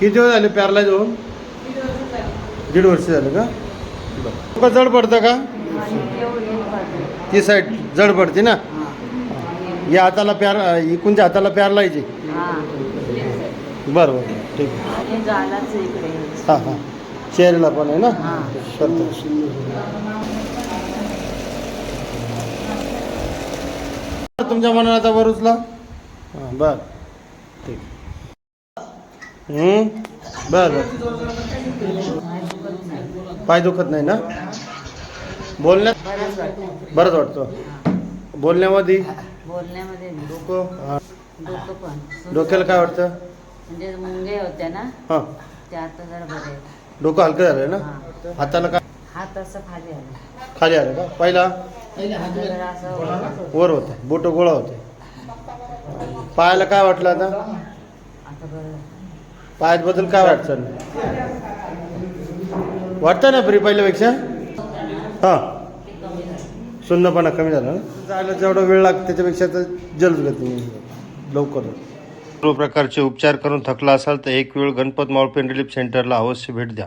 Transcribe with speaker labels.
Speaker 1: किती दिवस झाले प्यारला होऊन दीड वर्ष झालं का? बरं जड पडतं का? ती साईड जड पडते ना? या हाताला प्यार इकूनच्या हाताला प्यार लायची बरं बरं ठीक आहे. हां हां. चेहऱ्याला पण आहे ना? करतो तुमच्या मनात आता वर उचला हां बर ठीक बर बर. पाय दुखत नाही ना? बोलण्यात
Speaker 2: बरंच वाटतं.
Speaker 1: बोलण्यामध्ये?
Speaker 2: बोलण्यामध्ये
Speaker 1: डोक्याला काय वाटतं?
Speaker 2: म्हणजे मुंगे होत्या ना?
Speaker 1: हां.
Speaker 2: त्या आता जरा बरे आहेत.
Speaker 1: डोकं हलकं झालं ना. हाताला काय?
Speaker 2: हात असं खाली आलं.
Speaker 1: खाली आलं का? पहिला. वर होते. बोट गोळा होते. पायाला काय वाटलं आता?
Speaker 2: आता बरं
Speaker 1: पायात बद्दल काय वाटतं? वाटतं ना फ्री पहिल्यापेक्षा? हां. शून्यपणा कमी झाला ना? जायला जेवढा वेळ लागतो त्याच्यापेक्षा तर जलद गती लवकर. सर्व प्रकारचे उपचार करून थकला असाल तर एक वेळ गणपत मावळपेन रिलीफ सेंटरला अवश्य भेट द्या.